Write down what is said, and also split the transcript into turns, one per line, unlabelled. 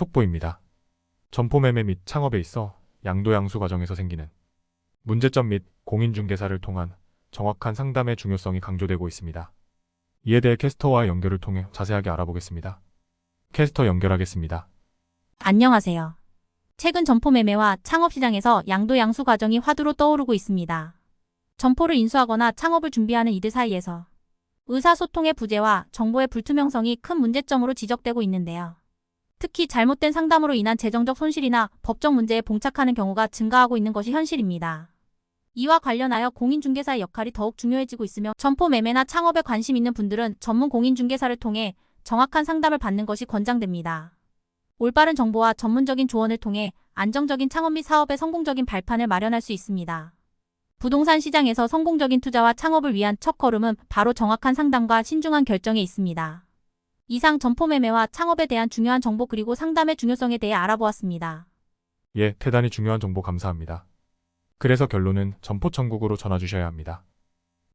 속보입니다. 점포매매 및 창업에 있어 양도양수 과정에서 생기는 문제점 및 공인중개사를 통한 정확한 상담의 중요성이 강조되고 있습니다. 이에 대해 캐스터와 연결을 통해 자세하게 알아보겠습니다. 캐스터 연결하겠습니다.
안녕하세요. 최근 점포 매매와 창업 시장에서 양도 양수 과정이 화두로 떠오르고 있습니다. 점포를 인수하거나 창업을 준비하는 이들 사이에서 의사소통의 부재와 정보의 불투명성이 큰 문제점으로 지적되고 있는데요. 특히 잘못된 상담으로 인한 재정적 손실이나 법적 문제에 봉착하는 경우가 증가하고 있는 것이 현실입니다. 이와 관련하여 공인중개사의 역할이 더욱 중요해지고 있으며 점포 매매나 창업에 관심 있는 분들은 전문 공인중개사를 통해 정확한 상담을 받는 것이 권장됩니다. 올바른 정보와 전문적인 조언을 통해 안정적인 창업 및 사업의 성공적인 발판을 마련할 수 있습니다. 부동산 시장에서 성공적인 투자와 창업을 위한 첫 걸음은 바로 정확한 상담과 신중한 결정에 있습니다. 이상 점포 매매와 창업에 대한 중요한 정보 그리고 상담의 중요성에 대해 알아보았습니다.
예, 대단히 중요한 정보 감사합니다. 그래서 결론은 점포 천국으로 전화 주셔야 합니다.